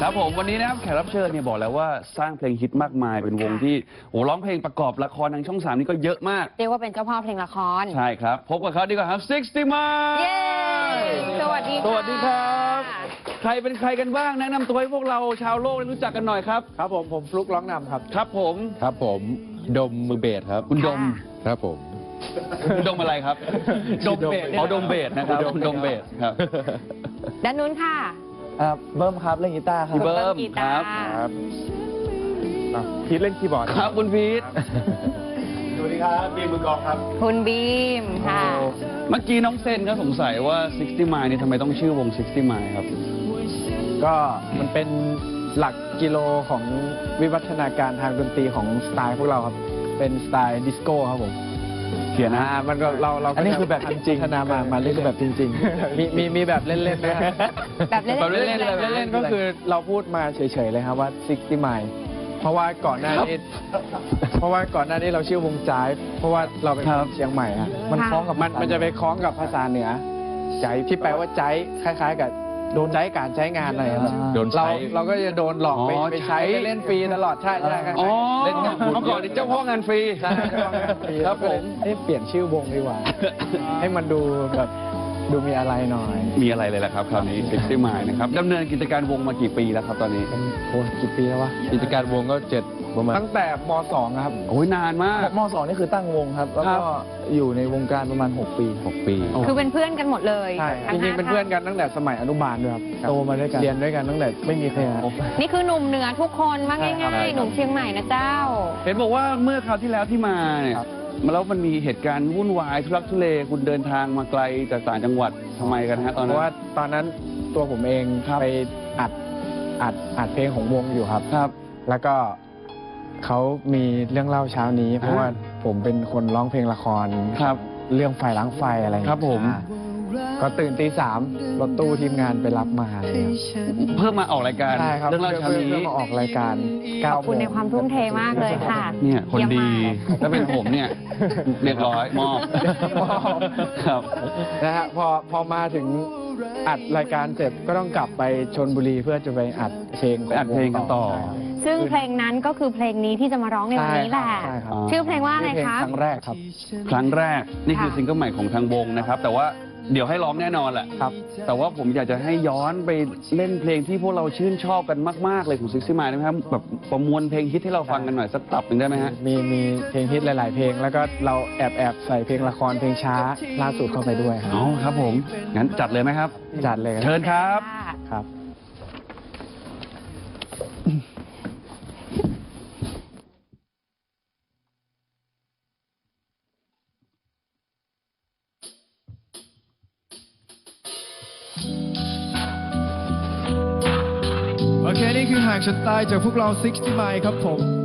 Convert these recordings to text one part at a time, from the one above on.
ครับผมวันนี้นะครับแขกรับเชิญเนี่ยบอกแล้วว่าสร้างเพลงฮิตมากมายเป็นวงที่โอ้ร้องเพลงประกอบละครทางช่องสามนี่ก็เยอะมาก เรียกว่าเป็นเจ้าพ่อเพลงละคร ใช่ครับ พบกับเขาดีกว่าครับ60มาเย้ สวัสดีสวัสดีครับ ใครเป็นใครกันบ้างแนะนำตัวให้พวกเราชาวโลกได้รู้จักกันหน่อยครับ ครับผมผมฟลุกร้องนำครับ ครับผมครับผมดมมือเบสครับคุณดมครับผม คุณดมอะไรครับดมเบสอ๋อดมเบสนะครับดมเบสคุณดมเบสครับ ด้านนู้นค่ะ ครับเบิ้มครับเล่นกีตาร์ครับ พี่เบิ้มกีคตารับ ร์ครับอะพีทเล่นคีย์บอร์ดครับคุณพีทสวัสดีครับบีมือกองครับ คุณบีมค่ะ เมื่อกี้น้องเซนก็สงสัยว่า 60ม i นี่ทำไมต้องชื่อวง 60ม i ครับ ก็มันเป็นหลักกิโลของวิวัฒนาการทางดนตรีของสไตล์พวกเราครับ เป็นสไตล์ดิสโก้ครับผม เขียนนะอ่ามันก็เราเราก็อันนี้คือแบบจริงๆพัฒนามามาเล่นแบบจริง ๆ มีมีมีแบบเล่นๆนะแบบเล่นแบบเล่นๆๆเลยเล่นๆก็คือเราพูดมาเฉยๆเลยครับว่า60ไมล์เพราะว่าก่อนหน้านี้เพราะว่าก่อนหน้านี้เราชื่อวงจ้ายเพราะว่าเราเป็นคครับนเชียงใหม่อะมันคล้องกับมันมันจะไปคล้องกับภาษาเหนือใจที่แปลว่าใจคล้าย ๆ กับ โดนใจการใช้งานอะไรครับโดนใช้เราเราก็จะโดนหลอกไปอ๋อไปใช้ใช้ ไปเล่นฟรีตลอดใช่ใช่ครับอ๋อเล่นงานบุญ เมื่อก่อนนี่เจ้าพ่องานฟรี ใช่เจ้าพ่องานฟรีครับผมเอ้เปลี่ยนชื่อวงดีกว่า ให้มันดูแบบ ดูมีอะไรหน่อยมีอะไรเลยล่ะครับคราวนี้60ม i นะครับดำเนินกิจการวงมากี่ปีแล้วครับตอนนี้โอ้ยกี่ปีแล้ววะกิจการวงก็เจ็ดประมาณตั้งแต่ม .2 นะครับโอ้ยนานมากมสองนี่คือตั้งวงครับ แล้วครัก็บอยู่ในวงการประมาณ 6 ปี 6 ปี คือเป็นเพื่อนกันหมดเลยใช่ทั้จริงๆห้าเป็นเพื่อนกันตั้งแต่สมัยอนุบาลด้วยครับโตมาด้วยกันเรียนด้วยกันตั้งแต่ไม่มีใครคบนี่คือหนุ่มเหนือทุกคนว่าใช่ครับง่ายๆหนุ่มเชียงใหม่นะเจ้า เห็นบอกว่าเมื่อคราวที่แล้วที่มาเนี่ยครับมา แล้วมันมีเหตุการณ์วุ่นวายทุรักทุเลคุณเดินทางมาไกลจากต่างจังหวัดทำไมกันฮะตอนเพนั้น ราะว่าตอนนั้นตัวผมเองครับ ไปอัดอัดอัดเพลงของวงอยู่ครับ ครับ แล้วก็เขามีเรื่องเล่าเช้านี้ เพราะว่าผมเป็นคนร้องเพลงละครครับ เรื่องไฟล้างไฟอะไรอย่างครัเงี้ยบผม อ่า ก็ตื่นตีสามรถตู้ทีมงานไปรับมาอะไรอย่างเงี้ยเพิ่มมาออกรายการใช่ครับเรื่องเล่าเช้านี้ เพื่อมาออกรายการขอบคุณในความทุ่มเทมากเลยค่ะ เนี่ยคนดีเยี่ยมมากถ้าเป็นผมเนี่ยเรียบร้อยมอบมอบครับนะฮะพอพอมาถึงอัดรายการเสร็จก็ต้องกลับไปชนบุรีเพื่อจะไปอัดเพลงขไปอัดเพลงกันต่อ ซึ่งเพลงนั้นก็คือเพลงนี้ที่จะมาร้องในวันนี้แหละ ใช่ครับ ชื่อเพลงว่าอะไรชื่อเพลงคะ ครั้งแรกครับ ครั้งแรกนี่คือค่ะซิงเกิลใหม่ของทางวงนะครับ แต่ว่า เดี๋ยวให้ร้องแน่นอนแหละครับ แต่ว่าผมอยากจะให้ย้อนไปเล่นเพลงที่พวกเราชื่นชอบกันมาก ๆ เลยของซิกซี่มาได้ไหมครับแบบประมวลเพลงฮิตให้เราฟังกันหน่อยสักตับหนึ่งได้ไหมฮะ มีมีเพลงฮิตหลาย ๆ เพลง แล้วก็เราแอบแอบใส่เพลงละครเพลงช้าล่าสุดเข้าไปด้วยคอ๋รัอบครับผม งั้นจัดเลยไหมครับ จัดเลยเชิญครับ ค่ะ ฉันตายจากพวกเราซิกที่ไมครับผม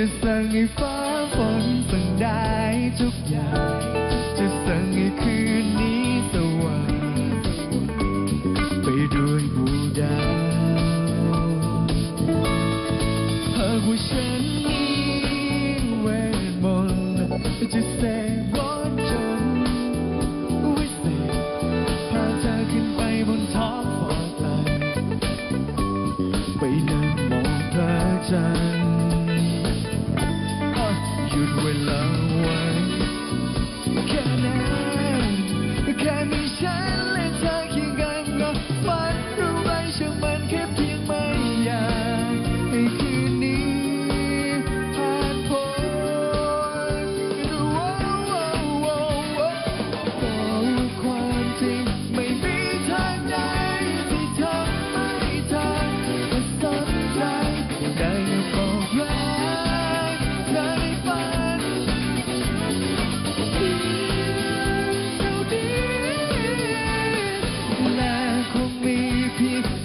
จะสั่งให้ฟ้าฝนสั่งได้ทุกอย่าง จะสั่งให้คืนนี้สว่างไปด้วยบูดาวหากว่าฉันมีเวทมนต์จะแสบร้อนจนวิเศษพาเธอขึ้นไปบนท้องฟ้าไปนั่งมองพระจันทร์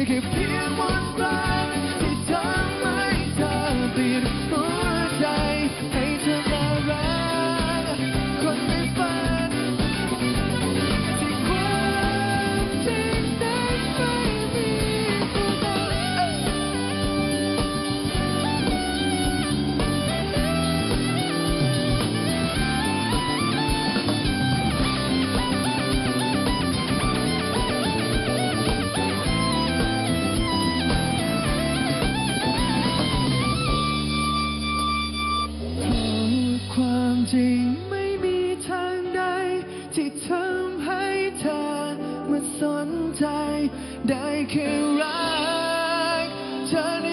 give. Here's one fly. ใจ ได้แค่รักเธอใน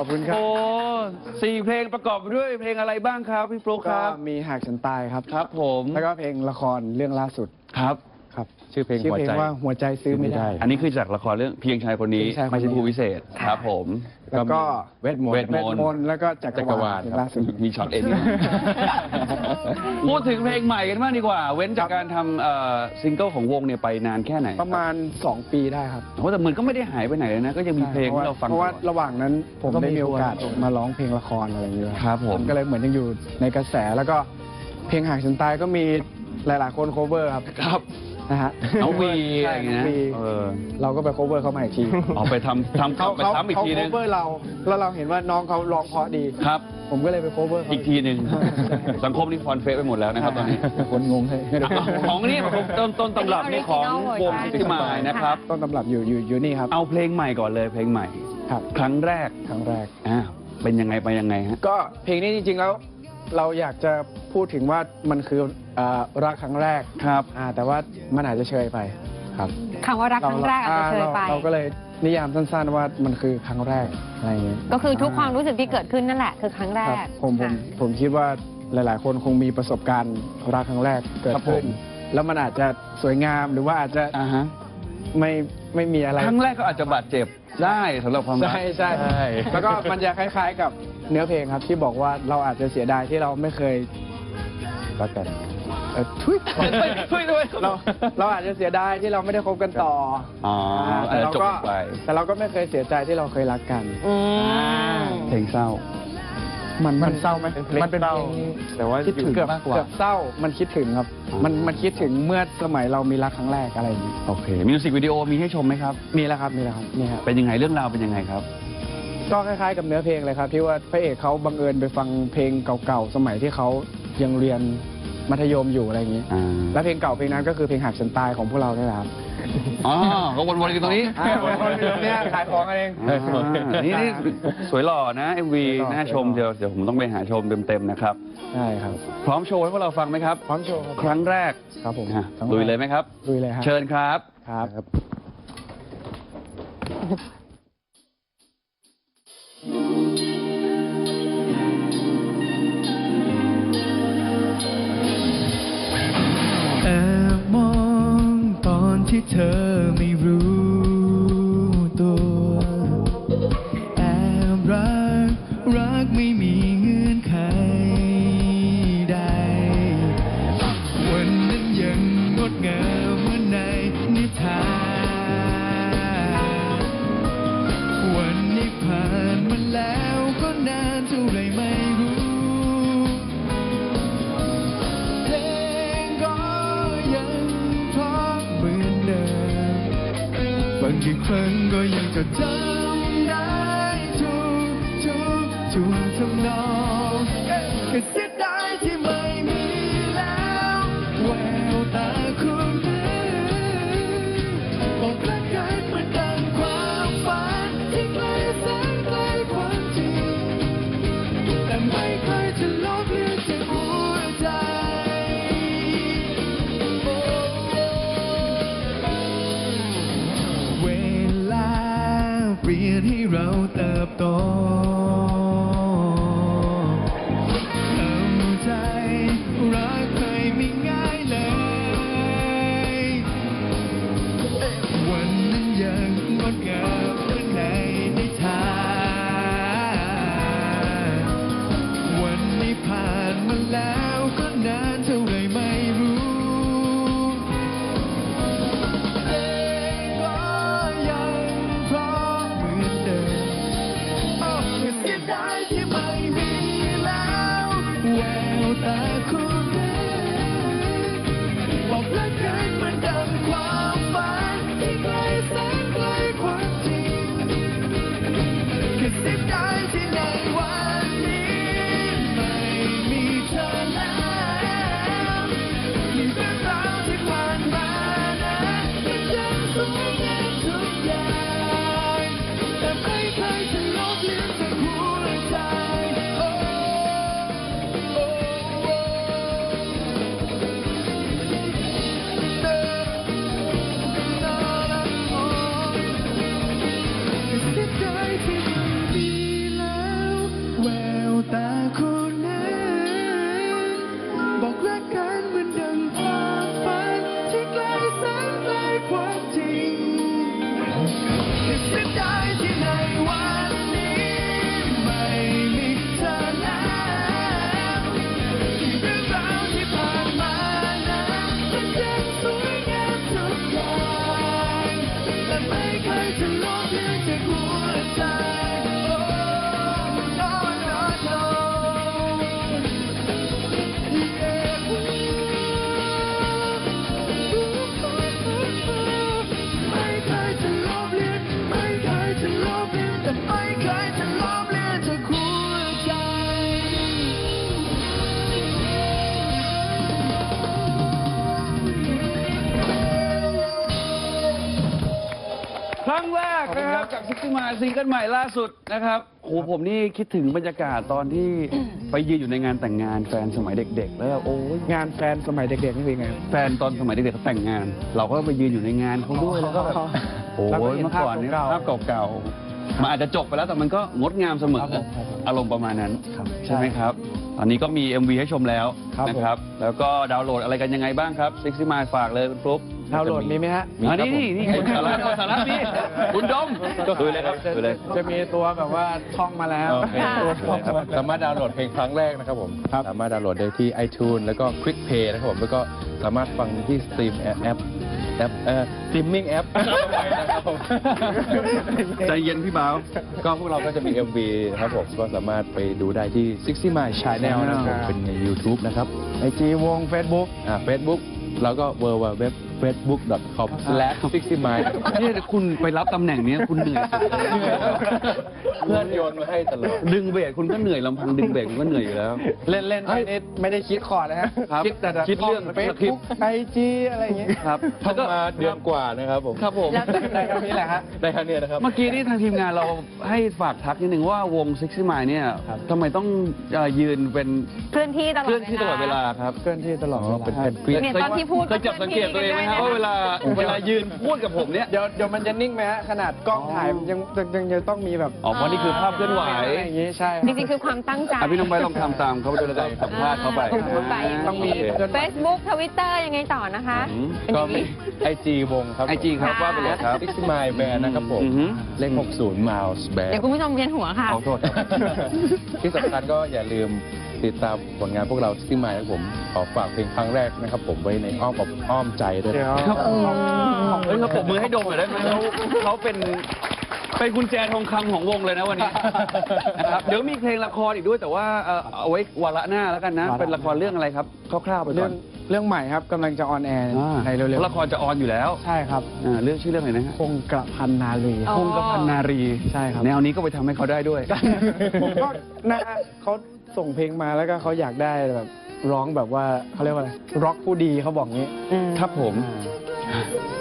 อบคุณครับ โอ้สี่เพลงประกอบไปด้วยเพลงอะไรบ้างครับ พี่ฟลุ๊กคก็รับ มีหากฉันตายครับ ครับผม แล้วก็เพลงละครเรื่องล่าสุดครับ ครับชื่อเพลงชื่อหัวเพลงใจ ว่าหัวใจซื้อไม่ได้ อันนี้คือจากละครเรื่องเพียงชายคนนี้เพียงชายคนนี้ ไม่ใช่ผู้วิเศษครับผม แล้วก็เวทมนต์เวทเวทมนต์แล้วก็จักจัรกรวาวาลลเพลงครับล่าสุดมีช็อตเอ็นพูดถึงเพลงใหม่กันบ้างดีกว่า เว้นจากการทำเอ่อซิงเกิลของวงเนี่ยไปนานแค่ไหน ประมาณ 2 ปีได้ครับโอ้แต่เหมือนก็ไม่ได้หายไปไหนเลยนะ ก็ยังมีเพลงที่เราฟังเพราะว่าตลอดระหว่างนั้นผมก็ได้มีมีโอกาสทัวร์มาร้องเพลงละครอะไรอย่างเงี้ยครับผมก็เลยเหมือนยังอยู่ในกระแสแล้วก็เพลงหากฉันตายก็มีหลายๆคน cover ครับครับ นะฮะเอาวีใช่อะไรอย่างเงี้ยวีเออ เราก็ไป cover เขามาอีกทีเอาไปทำทำเขาไปเขาซ้ำอีกเขา ทีนึง cover เรา แล้วเราเห็นว่าน้องเขาร้องเพราะดี ครับ ผมก็เลยไป cover เขาอีกทีหนึ่งสังคมนี่ฟอนเฟซไปหมดแล้วนะครับตอนนี้ คนงงให้ของนี่ต้นต้นตำรับในของวงซิมายนะครับ ต้นตำรับอยู่อยู่อยู่นี่ครับเอาเพลงใหม่ก่อนเลยเพลงใหม่ ครับครั้งแรกครั้งแรก อ่าเป็นยังไงไปยังไงฮะ ก็เพลงนี้จริงๆแล้ว เราอยากจะพูดถึงว่ามันคือ เอ่อรักครั้งแรกครับอ่าแต่ว่ามันอาจจะเชยไปครับคำว่ารักครั้งแรกอาจจะเชยไป เราเราก็เลยนิยามสั้นๆว่ามันคือครั้งแรกอะไรอย่างเงี้ยก็คือทุกความรู้สึกที่เกิดขึ้นนั่นแหละคือครั้งแรครักบผมผมค่ะผมคิดว่าหลาย ๆ คนคงมีประสบการณ์รักครั้งแรกเกิดครับผขึ้น ม แล้วมันอาจจะสวยงามหรือว่าอาจจะอ่าฮะไม่ไม่มีอะไร ครั้งแรกก็อาจจะบาดเจ็บได้สำหรับความรัก ใช่ใช่ใช่แล้วก็มันจะคล้าย ๆ กับเนื้อเพลงครับที่บอกว่าเราอาจจะเสียดายที่เราไม่เคยรักกันเอ่อทุยช่วยด้วยเราเราอาจจะเสียดายที่เราไม่ได้คบกันต่ออ๋ออ่าอาจแต่จะเราจบก็ไป แต่เราก็ไม่เคยเสียใจที่เราเคยรักกันอืม เพลงเศร้า มันมันเศร้าไหมเป็นเพลงมันเป็นเศร้าเพลงแต่ว่าคิดถึงอยู่เกือบมากกว่า เกือบเศร้ามันคิดถึงครับ มันมันคิดถึงเมื่อสมัยเรามีรักครั้งแรกอะไรอย่างนี้โอเคมิวสิกวิดีโอมีให้ชมไหมครับ มีแล้วครับมีแล้วครับนี่ครับ เป็นยังไงเรื่องราวเป็นยังไงครับ ก็คล้ายๆกับเนื้อเพลงเลยครับที่ว่าพระเอกเขาบังเอิญไปฟังเพลงเก่าๆ สมัยที่เขายังเรียน มัธยมอยู่อะไรอย่างนี้ อ่า และเพลงเก่าเพลงนั้นก็คือเพลงหักฉันตายของพวกเราเนี่ยแหละครับ อ๋อก็วนๆกันตรงนี้อ่าวนๆอยู่ตรงเนี้ยขายของกันเองอ่านี่นี่สวยหล่อนะ MV สวยหล่อ น่าชมสวยหล่อเดี๋ยวเดี๋ยวผมต้องไปหาชมเต็มๆนะครับ ใช่ครับ พร้อมโชว์ให้พวกเราฟังไหมครับ พร้อมโชว์ครับครั้งแรกครับผมอะลุยเลยไหมครับ ลุยเลยครับ เชิญครับ ครับ ที่เธอมี ซิกซี่มาซิงเกิลใหม่ล่าสุดนะครับโอ้โหผมนี่คิดถึงบรรยากาศตอนที่ไปยืนอยู่ในงานแต่งงานแฟนสมัยเด็ก ๆ แล้วโอ้ยงานแฟนสมัยเด็กๆนี่เป็นไงครับแฟนตอนสมัยเด็กๆเขาแต่งงาน เราก็ไปยืนอยู่ในงานเขาด้วยแล้วก็แบบโอ้แล้วก็ยเห็นเมื่อก่อนเนี่ยภาภาพพเก่าเก่าๆ มันอาจจะจบไปแล้วแต่มันก็งดงามเสมอครับผมครับผมอารมณ์ประมาณนั้นครับใช่ไหมครับ ตอนนี้ก็มี MV ให้ชมแล้วครับนะครับ แล้วก็ดาวน์โหลดอะไรกันยังไงบ้างครับซิกซี่มาฝากเลยคุณฟลุ๊กดาวน์โหลดมีไหมฮะอ่านี่นี่นี่คุณสาระคุณสาระนี่คุณดมดูเลยครับดูเลย จะมีตัวแบบว่าท่องมาแล้วโอเคตัวท่องมาสามารถดาวน์โหลดเพลงครั้งแรกนะครับผมครับสามารถดาวน์โหลดได้ที่ iTunes แล้วก็ Quick Play นะครับผม แล้วก็สามารถฟังที่สตรีมแอป แอปแอปเอ่อสตรีมมิ่งแอปนะครับผมใจเย็นพี่บ่าว ก็พวกเราก็จะมี MV นะครับผมก็สามารถไปดูได้ที่60 My Channel นะครับผมเป็นใน YouTube นะครับ ไอจีวง Facebook อ่า Facebook แล้วก็ www facebook.com slash 60 my นี่คุณไปรับตำแหน่งนี้คุณเหนื่อยสุดเลยเพื่อนโยนมาให้ตลอด ดึงเบสคุณก็เหนื่อยลำพังดึงเบสคุณก็เหนื่อยอยู่แล้ว เล่นเล่นๆไปนี่ไม่ได้คิดคอร์ดนะฮะครับคิดแต่คิดเรื่องเฟซคลิปบุ๊กไอจีอะไรอย่างเงี้ยครับทำมาเดือนกว่านะครับผมครับผมแล้วได้เท่านี้แหละฮะได้แค่นี้นะครับเมื่อกี้นี่ทางทีมงานเราให้ฝากทักนิดนึงว่าวง60 Mile เนี่ยครับทำไมต้องเอ่อยืนเป็นเคลื่อนที่ตลอดเคลื่อนที่ตลอดเวลาครับเคลื่อนที่ตลอดอ๋อวลาเป็นแผ่นกรีดเนี่ยตอนที่พูดเคยจับสังเกตตัวเองไหมฮะว่าเวลาเวลายืนพูดกับผมเนี่ย เดี๋ยวเดี๋ยวมันจะนิ่งไหมฮะขนาดกล้องถ่ายยังยังยังยังต้องมีแบบอ๋อเพราะนี่คือภาพเคลื่อนไหวอะไรอย่างงี้ใช่จริงๆคือความตั้งใจอะพี่น้องไปลองทำตามเขาไปด้วยแล้วก็สัมภาษณ์เขาไปพูดไปต้องมีเฟซบุ๊กทวิตเตอร์ยังไงต่อนะคะอืมเป็นอก็ย่างมีนี้ไอจีวงครับ IG ครับว่าไปเลยครับซิกซี่ไมล์แบนนะครับผมอือฮึเลข60 miles แบนเดี๋ยวคุณผู้ชมเวียนหัวค่ะขอโทษครับที่สำคัญก็อย่าลืม ติดตามผลงานพวกเราซิกซี่ไมล์นะครับผมขอฝากเพลงครั้งแรกนะครับ ผมไว้ในอ้อมอกอ้อมใจด้วยเดี๋ยวครับเฮ้ยเราปรบมือให้ดมหน่อยได้ไหมเขาเขาเป็นเป็นกุญแจทองคำของวงเลยนะวันนี้นะครับเดี๋ยวมีเพลงละครอีกด้วยแต่ว่าเอ่อเอาไว้วาระหน้าแล้วกันนะวาระเป็นละครเรื่องอะไรครับคร่าวๆไปก่เรื่ออนงเรื่องใหม่ครับกำลังจะออนแอร์อ่าในเร็วละครจะออนอยู่แล้วๆใช่ครับอ่าเรื่องชื่อเรื่องอะไรนะฮะคงกระพันนารีอ๋อคงกระพันนารี ใช่ครับ แนวนี้ก็ไปทำให้เขาได้ด้วย ผมก็นะฮะเขา ส่งเพลงมาแล้วก็เขาอยากได้แบบร้องแบบว่าเขาเรียกว่าอะไรร็อกผู้ดีเขาบอกงี้ครับผม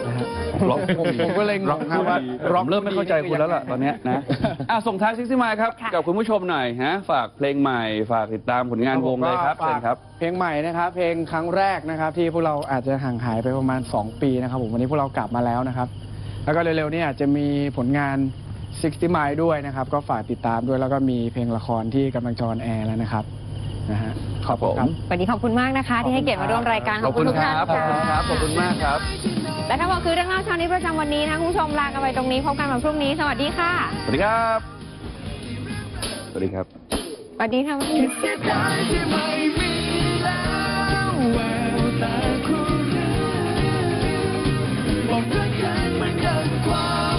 นะฮะร็อกผมผมก็เลยงงครับว่าร็อกเริ่มไม่เข้าใจคุณแล้วล่ะตอนเนี้ยนะอะส่งท้ายซิกซี่มายครับค่ะกับคุณผู้ชมหน่อยฮะ ฝากเพลงใหม่ ฝากติดตามผลงานวงเลยครับก็เชิฝาญกครับ เพลงใหม่นะครับเพลงครั้งแรกนะครับ ที่พวกเราอาจจะห่างหายไปประมาณ 2 ปีนะครับผมวันนี้พวกเรากลับมาแล้วนะครับ แล้วก็เร็วๆนี้อาจจะมีผลงาน 60 m i l e ด้วยนะครับ ก็ฝากติดตามด้วยแล้วก็มีเพลงละครที่กำลังจอนแอร์แล้วนะครับนะฮะขอบคุณครับ วันนี้ขอบคุณมากนะคะ ที่ให้เกียรติมาร่วมรายการขอบคุณทุกท่านขอบคุณครับ ขอบคุณมากครับ และทั้งหมดคือเรื่องเล่าเช้านี้ประจำวันนี้นะคุณผู้ชมลากันไปตรงนี้พบกันวันพรุ่งนี้ สวัสดีค่ะ สวัสดีครับ สวัสดีครับ สวัสดีค่ะบอกรักกันมันเกินกว่า